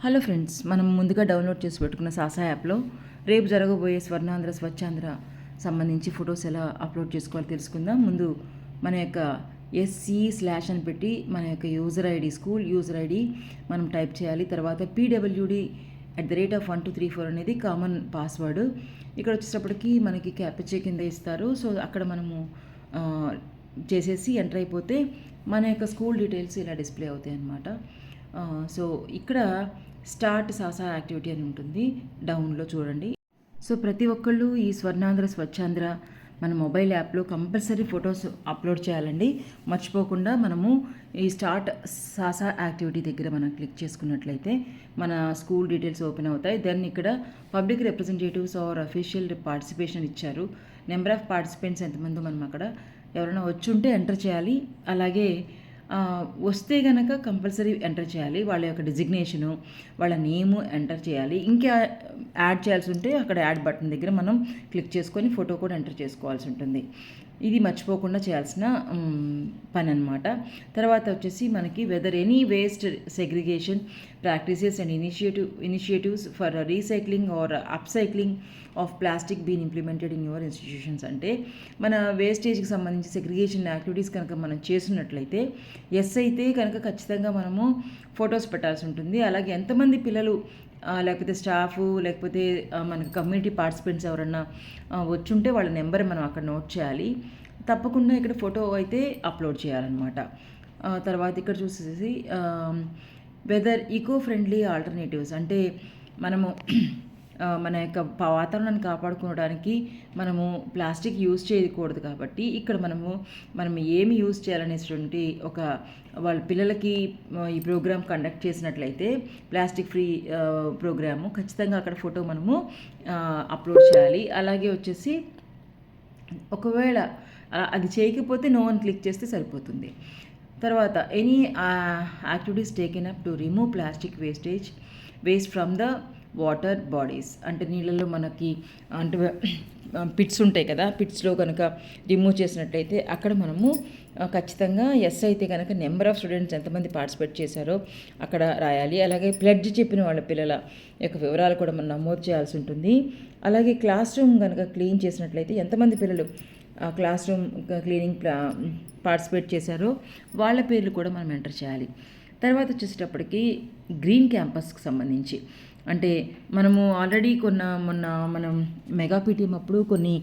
Hello friends మనం ముందుగా download చేసి పెట్టుకున్న సాసా యాప్లో రేపు జరగబోయే స్వర్ణాంధ్ర స్వచ్ఛాంధ్ర సంబంధించి ఫొటోస్ ఎలా అప్లోడ్ చేసుకోవాలో తెలుసుకుందాం. ముందు మన యొక్క ఎస్సీ స్లాష్ అని పెట్టి మన యొక్క user ID school user ID మనం టైప్ చేయాలి. తర్వాత PWD at the rate of one two three four అనేది కామన్ పాస్వర్డ్ ఇక్కడ వచ్చేటప్పటికి మనకి క్యాప్చే కింద ఇస్తారు. సో అక్కడ మనము చేసేసి ఎంటర్ అయిపోతే మన యొక్క స్కూల్ డీటెయిల్స్ ఇలా డిస్ప్లే అవుతాయి అన్నమాట సో ఇక్కడ స్టార్ట్ సాసా యాక్టివిటీ అని ఉంటుంది. డౌన్లో చూడండి. సో ప్రతి ఒక్కళ్ళు ఈ స్వర్ణాంధ్ర స్వచ్ఛాంధ్ర మన మొబైల్ యాప్లో కంపల్సరీ ఫొటోస్ అప్లోడ్ చేయాలండి. మర్చిపోకుండా మనము ఈ స్టార్ట్ సాసా యాక్టివిటీ దగ్గర మనం క్లిక్ చేసుకున్నట్లయితే మన స్కూల్ డీటెయిల్స్ ఓపెన్ అవుతాయి. దెన్ ఇక్కడ public representatives or official participation ఇచ్చారు. నెంబర్ ఆఫ్ పార్టిసిపెంట్స్ ఎంతమంది మనం అక్కడ ఎవరైనా వచ్చి ఉంటే ఎంటర్ చేయాలి. అలాగే వస్తే గనక కంపల్సరీ ఎంటర్ చేయాలి. వాళ్ళ యొక్క డిజిగ్నేషను వాళ్ళ నేము ఎంటర్ చేయాలి. ఇంకా యాడ్ చేయాల్సి ఉంటే అక్కడ యాడ్ బటన్ దగ్గర మనం క్లిక్ చేసుకొని ఫోటో కూడా ఎంటర్ చేసుకోవాల్సి ఉంటుంది. ఇది మర్చిపోకుండా చేయాల్సిన పని అనమాట తర్వాత వచ్చేసి మనకి whether any waste segregation practices and initiative initiatives for recycling or upcycling of plastic been implemented in your institutions అంటే మన వేస్టేజ్కి సంబంధించి సెగ్రిగేషన్ యాక్టివిటీస్ కనుక మనం చేస్తున్నట్లయితే ఎస్ అయితే కనుక ఖచ్చితంగా మనము ఫొటోస్ పెట్టాల్సి ఉంటుంది. అలాగే ఎంతమంది పిల్లలు లేకపోతే స్టాఫ్ లేకపోతే మనకి కమ్యూనిటీ పార్టిసిపెంట్స్ ఎవరన్నా వచ్చుంటే వాళ్ళ నెంబర్ మనం అక్కడ నోట్ చేయాలి. తప్పకుండా ఇక్కడ ఫోటో అయితే అప్లోడ్ చేయాలన్నమాట. తర్వాత ఇక్కడ చూసేసి వెదర్ ఈకో ఫ్రెండ్లీ ఆల్టర్నేటివ్స్ అంటే మనము మన యొక్క వాతావరణాన్ని కాపాడుకోవడానికి మనము ప్లాస్టిక్ యూజ్ చేయకూడదు కాబట్టి ఇక్కడ మనము మనం ఏమి యూజ్ చేయాలనేటువంటి ఒక వాళ్ళ పిల్లలకి ఈ ప్రోగ్రామ్ కండక్ట్ చేసినట్లయితే ప్లాస్టిక్ ఫ్రీ ప్రోగ్రాము ఖచ్చితంగా అక్కడ ఫోటో మనము అప్లోడ్ చేయాలి. అలాగే వచ్చేసి ఒకవేళ అది చేయకపోతే నో అని క్లిక్ చేస్తే సరిపోతుంది. తర్వాత any activities taken up to remove plastic wastage waste from the water bodies. అంటే నీళ్ళలో మనకి అంటే పిట్స్ ఉంటాయి కదా పిట్స్లో కనుక రిమూవ్ చేసినట్టయితే అక్కడ మనము ఖచ్చితంగా ఎస్ అయితే కనుక నెంబర్ ఆఫ్ స్టూడెంట్స్ ఎంతమంది పార్టిసిపేట్ చేశారో అక్కడ రాయాలి. అలాగే ప్లడ్జ్ చెప్పిన వాళ్ళ పిల్లల యొక్క వివరాలు కూడా మనం నమోదు చేయాల్సి ఉంటుంది. అలాగే క్లాస్ రూమ్ కనుక క్లీన్ చేసినట్లయితే ఎంతమంది పిల్లలు క్లాస్ రూమ్ క్లీనింగ్ ప్లా పార్టిసిపేట్ చేశారో వాళ్ళ పేర్లు కూడా మనం ఎంటర్ చేయాలి. తర్వాత వచ్చేసేటప్పటికి గ్రీన్ క్యాంపస్కి సంబంధించి. అంటే మనము ఆల్రెడీ కొన్న మొన్న మనం మెగా పీటీఎం అప్పుడు కొన్ని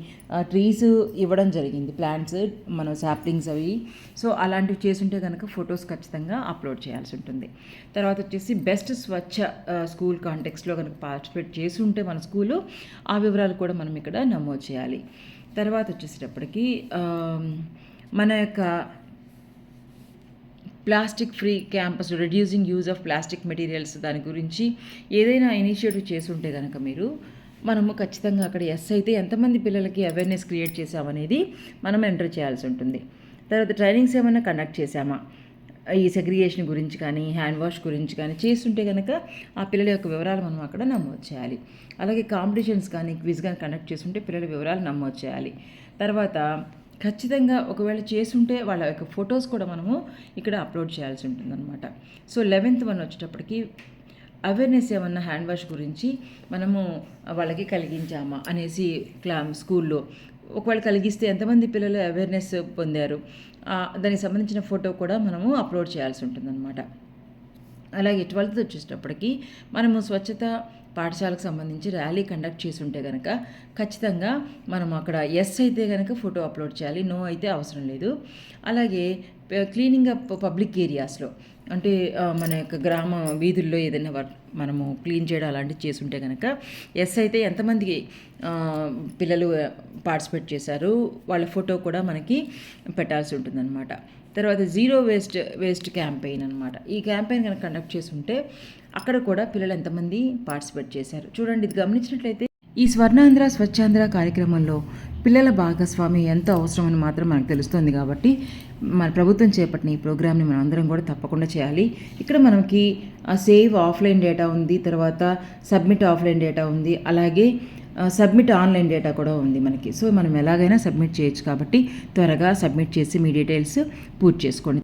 ట్రీస్ ఇవ్వడం జరిగింది ప్లాంట్స్ మన సాప్లింగ్స్ అవి. సో అలాంటివి చేసుంటే కనుక ఫొటోస్ ఖచ్చితంగా అప్లోడ్ చేయాల్సి ఉంటుంది. తర్వాత వచ్చేసి బెస్ట్ స్వచ్ఛ స్కూల్ కాంటెక్స్లో కనుక పార్టిసిపేట్ చేసి ఉంటే మన స్కూలు ఆ వివరాలు కూడా మనం ఇక్కడ నమోదు చేయాలి. తర్వాత వచ్చేసేటప్పటికి మన యొక్క plastic free campus reducing use of plastic materials దాని గురించి ఏదైనా ఇనిషియేటివ్ చేసి ఉంటే కనుక మీరు మనము ఖచ్చితంగా అక్కడ ఎస్ అయితే ఎంతమంది పిల్లలకి అవేర్నెస్ క్రియేట్ చేసామనేది మనం ఎంటర్ చేయాల్సి ఉంటుంది. తర్వాత ట్రైనింగ్స్ ఏమైనా కండక్ట్ చేసామా ఈ సెగ్రిగేషన్ గురించి కానీ హ్యాండ్ వాష్ గురించి కానీ చేస్తుంటే కనుక ఆ పిల్లల యొక్క వివరాలు మనం అక్కడ నమోదు చేయాలి. అలాగే కాంపిటీషన్స్ కానీ క్విజ్ కానీ కండక్ట్ చేస్తుంటే పిల్లల వివరాలు నమోదు చేయాలి. తర్వాత ఖచ్చితంగా ఒకవేళ చేసుంటే వాళ్ళ యొక్క ఫొటోస్ కూడా మనము ఇక్కడ అప్లోడ్ చేయాల్సి ఉంటుందన్నమాట. సో లెవెన్త్ వన్ వచ్చేటప్పటికి అవేర్నెస్ ఏమన్నా హ్యాండ్ వాష్ గురించి మనము వాళ్ళకి కలిగించామా అనేసి క్లా స్కూల్లో ఒకవేళ కలిగిస్తే ఎంతమంది పిల్లలు అవేర్నెస్ పొందారు? దానికి సంబంధించిన ఫోటో కూడా మనము అప్లోడ్ చేయాల్సి ఉంటుందన్నమాట. అలాగే ట్వెల్త్ వచ్చేటప్పటికి మనము స్వచ్ఛత పాఠశాలకు సంబంధించి ర్యాలీ కండక్ట్ చేసి ఉంటే కనుక ఖచ్చితంగా మనం అక్కడ ఎస్ అయితే కనుక ఫోటో అప్లోడ్ చేయాలి నో అయితే అవసరం లేదు. అలాగే క్లీనింగ్ అప్ పబ్లిక్ ఏరియాస్లో అంటే మన యొక్క గ్రామ వీధుల్లో ఏదైనా వర్క్ మనము క్లీన్ చేయడం అలాంటివి చేస్తుంటే కనుక ఎస్ అయితే ఎంతమందికి పిల్లలు పార్టిసిపేట్ చేశారు వాళ్ళ ఫోటో కూడా మనకి పెట్టాల్సి ఉంటుందన్నమాట. తర్వాత జీరో వేస్ట్ వేస్ట్ క్యాంపెయిన్ అనమాట ఈ క్యాంపెయిన్ కనుక కండక్ట్ చేసి అక్కడ కూడా పిల్లలు ఎంతమంది పార్టిసిపేట్ చేశారు? చూడండి ఇది గమనించినట్లయితే ఈ స్వర్ణాంధ్ర స్వచ్ఛాంధ్ర కార్యక్రమంలో పిల్లల భాగస్వామి ఎంత అవసరమని మాత్రం మనకు తెలుస్తుంది కాబట్టి మన ప్రభుత్వం చేపట్టిన ఈ ప్రోగ్రామ్ని మనం అందరం కూడా తప్పకుండా చేయాలి. ఇక్కడ మనకి సేవ్ ఆఫ్లైన్ డేటా ఉంది తర్వాత సబ్మిట్ ఆఫ్లైన్ డేటా ఉంది అలాగే సబ్మిట్ ఆన్లైన్ డేటా కూడా ఉంది మనకి. సో మనం ఎలాగైనా సబ్మిట్ చేయొచ్చు కాబట్టి త్వరగా సబ్మిట్ చేసి మీ డీటెయిల్స్ పూర్తి చేసుకోండి.